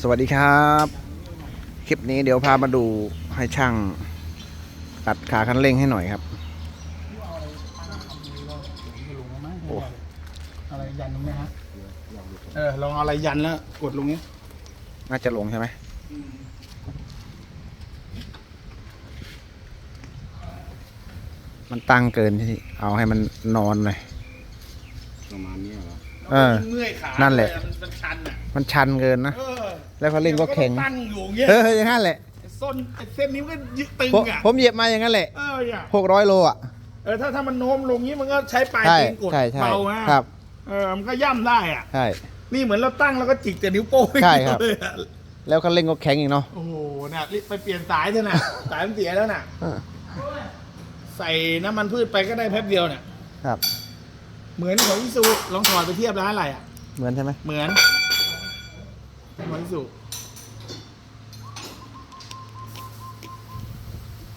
สวัสดีครับ คลิปนี้เดี๋ยวพามาดูให้ช่างตัดขาคันเร่งให้หน่อยครับโอ้อะไรยันตรงนี้ฮะเออลองเอาอะไรยันแล้ว กดลงนี้น่าจะลงใช่ไหมมันตั้งเกินที่เอาให้มันนอนหน่อยประมาณนี้เหรอ เออเมื่อยขานั่นแหละมันมันชันอะมันชันเกินนะ เออแล้วคันเร่งก็แข็ง ตั้งอยู่อย่างเงี้ยเอออย่างนั้นแหละส้นไอ้เส้นนี้มันก็ยึดตึงผมอะผมเหยียบมาอย่างนั้นแหละเออเนี่ยหกร้อยโลอะ เออถ้าถ้ามันโน้มลงนี้มันก็ใช้ปลายใช่ตีนกดใช่ใช่เบาฮะครับ เออมันก็ย่ำได้อะ ใช่ นี่เหมือนเราตั้งแล้วก็จิกแต่นิ้วโป้งใช่ครับ เลยอะแล้วคันเร่งก็แข็งอีกเนาะ โอ้โหน่ะรีบไปเปลี่ยนสายเถอะน่ะ สายมันเสียแล้วน่ะเออใส่น้ำมันพืชไปก็ได้แป๊บเดียวน่ะครับ เหมือนของอิซูลองถอดไปเทียบร้านอะไรอะ เหมือนใช่ไหมเหมือนเหมือนสุ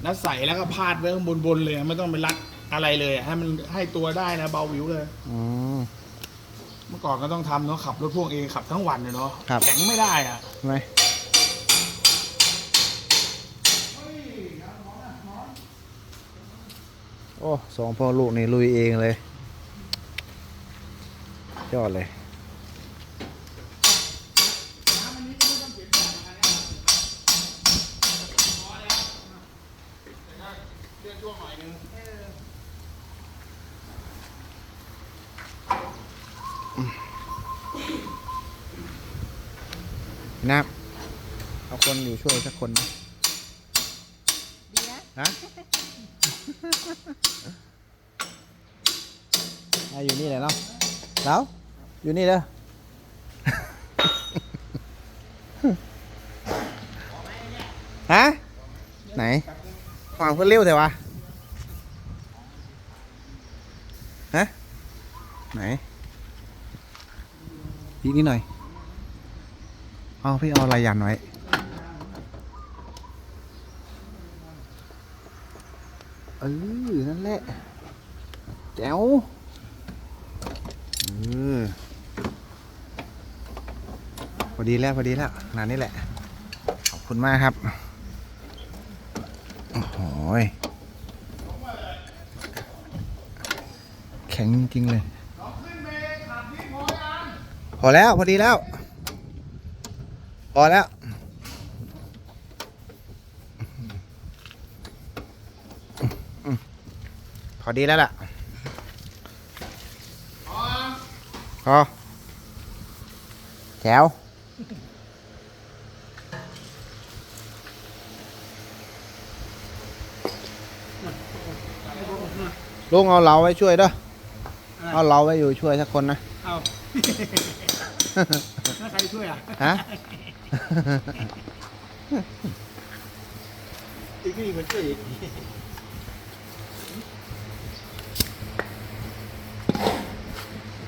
แล้วใส่แล้วก็พาดไว้ข้างบนๆเลยไม่ต้องไปรัดอะไรเลยอะให้มันให้ตัวได้นะเบาวิวเลย อืม เมื่อก่อนก็ต้องทำเนาะขับรถพ่วงเองขับทั้งวันเลยเนาะครับ แข็งไม่ได้อะใช่ไหมโอ้สองพ่อลูกนี่ลุยเองเลย ยอดเลยนับเอาคนอยู่ช่วยสักคนนะฮะอะอยู่นี่แหละเนาะแล้ว อยู่นี่เด้อฮะ ไหนฟังเพื่อเร็วแต่วะ ฮะ ไหนอีกนิดหน่อย เอาพี่เอาอะไรยันไว้เออ นั่นแหละ แจ๋วเออ อดีแล้วพอดีแล้วงานนี้แหละ ขอบคุณมากครับ โอ้โหยแข็งจริงเลย พอแล้วพอดีแล้ว พอแล้วพอดีแล้วล่ะ พอแถว ลุงเอาเราไว้ช่วยเด้อเอาเราไว้อยู่ช่วยสักคนนะเอาถ้าใครช่วยอะฮะอีกนี่มันช่วยอีก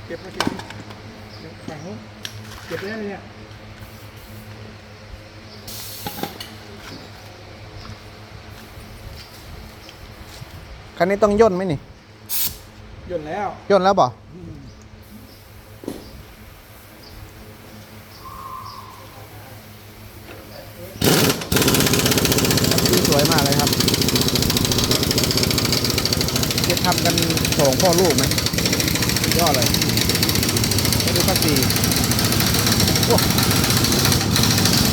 เก็บมาเก็บเดี๋ยวแข็งเก็บได้เลยเนี่ยคันนี้ต้องย่นไหมนี่ห ย่นแล้วย่นแล้วบ่สวยมากเลยครับจะทำกันสองพ่อลูกไหมยอดเลยไปดูข้าสีโอ้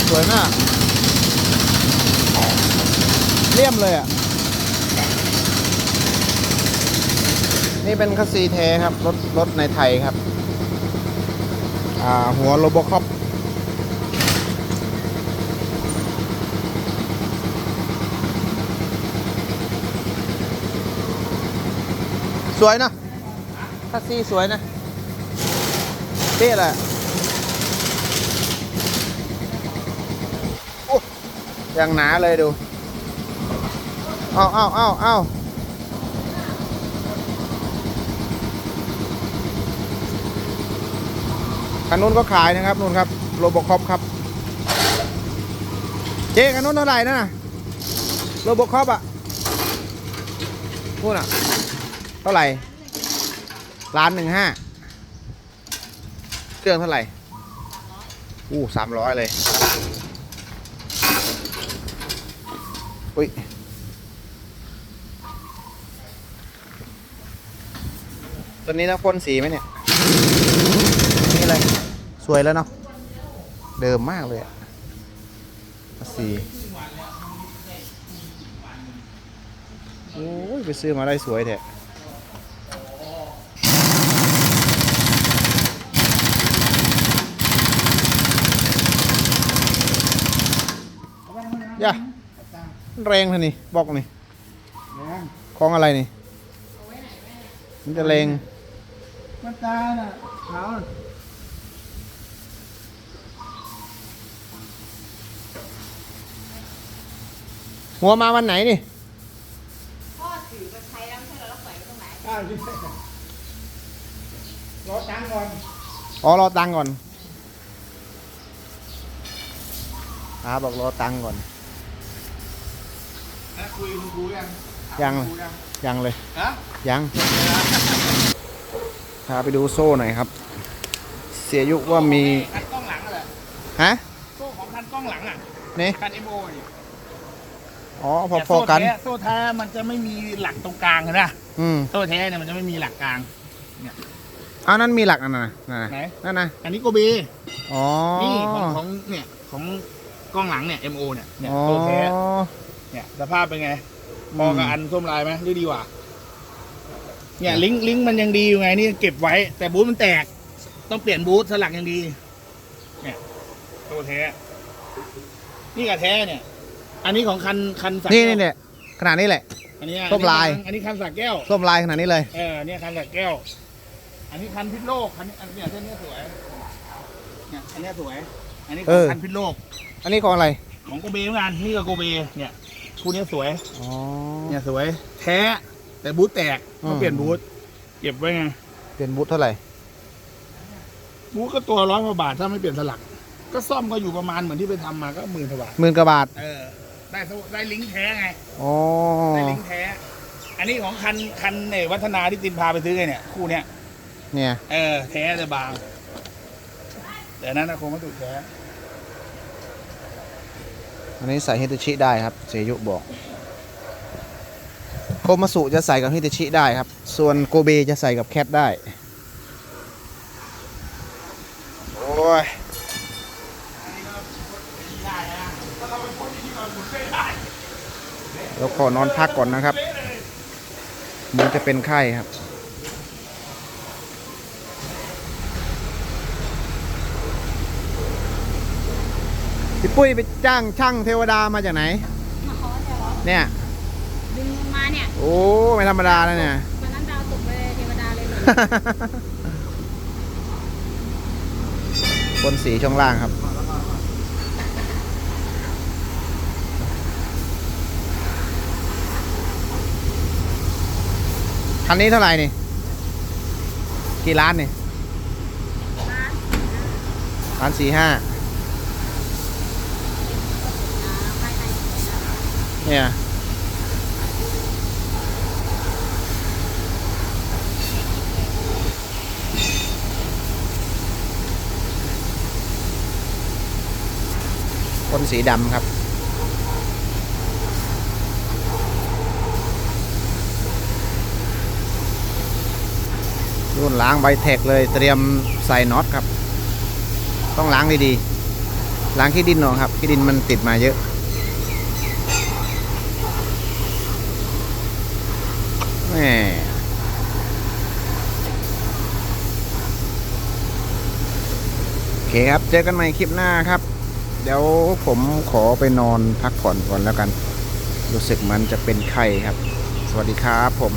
สวยมากเลี่ยมเลยอะ นี่เป็นคัสซีเทครับ รถรถในไทยครับ อ่า หัวโรบคอปสวยนะคัสซีสวยนะเท่เลยโอ้ยังหนาเลยดู เอาเอาเอาเอา คันนู้นก็ขายนะครับนู่นครับโรบคอปครับ เจ๊คันนู้นเท่าไหร่นะน่ะโรบคอปอะนู่นอะ เท่าไหร่ล้านหนึ่งห้าเครื่องเท่าไหร่อู้สามร้อยเลยอุ้ยตัวนี้ต้องพ่นสีไหมเนี่ย อะไร สวยแล้วเนาะ เดิมมากเลยอะสีโอ้ย ไปซื้อมาได้สวยแท้ย่าแรงท่านี่บอกนี่ของอะไรนี่ มันจะแรงมันตาน่ะขาว หัวมาวันไหนนี่พ่อถือมาใช้แล้วไม่ใช่เหรอแล้วปล่อยไว้ตรงไหนอ้าวรอตังค์ก่อนอ๋อรอตังค์ก่อนอาบอกรอตังค์ก่อนนะคุยกับคุณครูยังยังถามคุณครูยังยังเลย ฮะยังพาไปดูโซ่หน่อยครับ เสียยุว่ามี คันกล้องหลังอะไรฮะโซ่ของคันกล้องหลังอะ นี่ คันเอโมนี่ อ๋อพอพอกัน แต่โซ่แท้โซ่แท้มันจะไม่มีหลักตรงกลางเห็นไหมอืมโซ่แท้เนี่ยมันจะไม่มีหลักกลาง อ้าวนั่นมีหลักอันนั้นนะนั่นไหน นะนั่นนะอันนี้โกเบอ๋อนี่ของของเนี่ยของกล้องหลังเนี่ย MO เนี่ยเนี่ยอ๋อ โซ่แท้เนี่ยสภาพเป็นไงมองกับอันส้มลายไหมหรือดีกว่า เนี่ยลิงก์ลิงก์มันยังดีอยู่ไงนี่เก็บไว้ แต่บูธมันแตก ต้องเปลี่ยนบูธสลักยังดี เนี่ยโซ่แท้นี่กับแท้เนี่ย อันนี้ของคันคันสักนี่แก้วนี่เนี่ยขนาดนี้แหละ อันนี้ส้มลาย อันนี้คันสักแก้ว ส้มลายขนาดนี้เลย เออเนี่ยคันสักแก้ว อันนี้คันพิษโลกคันนี้อันเนี้ยเส้นเนี้ยสวยเนี่ยอันเนี้ยสวย อันนี้ของคันพิษโลกอันนี้ของอะไรของโกเบเหมือนกันนี่ก็โกเบเนี่ยคู่นี้สวย อ๋อ เนี่ยสวย แท้แต่บูธแตกอืต้องมเปลี่ยนบูธเก็บไว้ไงเป็นบูทเท่าไหร่บูธก็ตัวร้อยกว่าบาทถ้าไม่เปลี่ยนสลัก ก็ซ่อมก็อยู่ประมาณเหมือนที่ไปทำมาก็หมื่นกว่าบาทหมื่นกว่าบาท เออ ได้สได้ลิงก์แท้ไง อ๋อ ได้ลิงก์แท้ อันนี้ของคันคันเนวัฒนาที่ตินพาไปซื้อไงเนี่ยคู่เนี้ย เนี่ย เออ แท้แต่บาง แต่อันนั้นนะคงไม่ถูกแท้ อันนี้ใส่ฮิตาชิได้ครับเซยุบอก โคมาสุจะใส่กับฮิตาชิได้ครับ ส่วนโกเบจะใส่กับแคทได้ โอ้ย ได้นะถ้าเราไปพ่นที่นี่ก่อนหมุนไม่ได้ เรา ขอนอนพักก่อนนะครับเหมันจะเป็นไข้ครับ พี่ปุ้ยไปจ้างช่างเทวดามาจากไหน มาขอเดี๋ยวเหรอเนี่ยดึงลงมาเนี่ยโอ้ไม่ธรรมดาแล้วเนี่ย วันนั้นดาวตกไปเลยเทวดาเลยเหมือนบนสีช่องล่างครับ คันนี้เท่าไหร่นี่ กี่ล้านนี่ล้านสี่ห้าเนี่ยบนสีดำครับ รุ่นล้างใบแท็กเลยเตรียมใส่น็อตครับ ต้องล้างดีๆล้างขี้ดินหน่อยครับขี้ดินมันติดมาเยอะแหม่โอเคครับเจอกันใหม่คลิปหน้าครับ เดี๋ยวผมขอไปนอนพักผ่อนก่อนแล้วกัน รู้สึกมันจะเป็นไข้ครับ สวัสดีครับผม